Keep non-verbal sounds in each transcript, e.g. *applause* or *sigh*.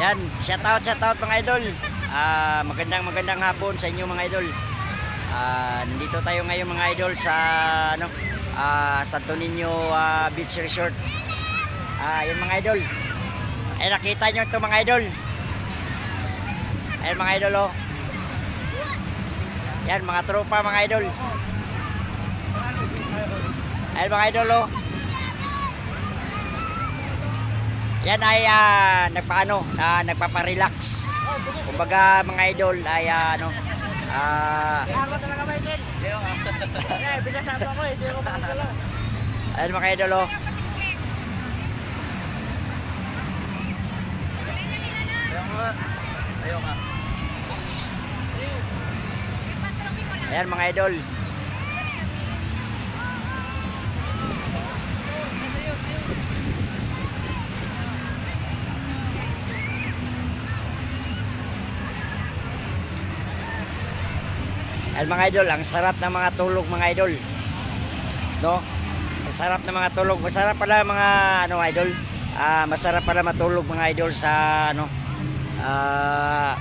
Yan, shout out, shout out mga idol. Ah, magandang magandang hapon sa inyo mga idol. Ah, nandito tayo ngayon mga idol sa ano, ah, Santo Niño ah, Beach Resort. Ah, yun mga idol. Ay nakita nyo ito mga idol. Ayan mga idol oh. Yan mga tropa mga idol. Ayan mga idol oh. Yan ay ah, nagpaano, na nagpapa-relax. Kumbaga mga idol ay ah, ano, ah, *laughs* makagalaw. ayun mga idol oh. Ayan mga idol. Ayan mga idol, ang sarap ng mga tulog mga idol. No? Ang sarap ng mga tulog. Masarap pala mga ano idol. Ah, masarap pala matulog mga idol sa ano ah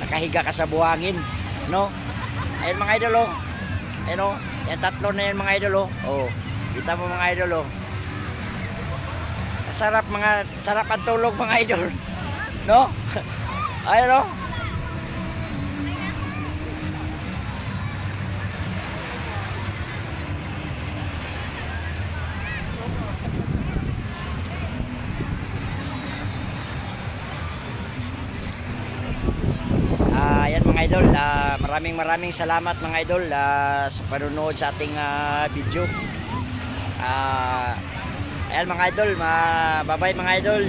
nakahiga ka sa buhangin, no? Ayun mga idol oh. Ayun oh. Yan tatlo na yan mga idol oh. Oh. Kita mo mga idol oh. Sarap mga sarap ang tulog mga idol. *laughs* No? Ayun oh. Ah, yan idol, ah, maraming maraming salamat mga idol ah, sa panonood sa ating ah, video. Ah, ayan mga idol, ma bye-bye mga idol.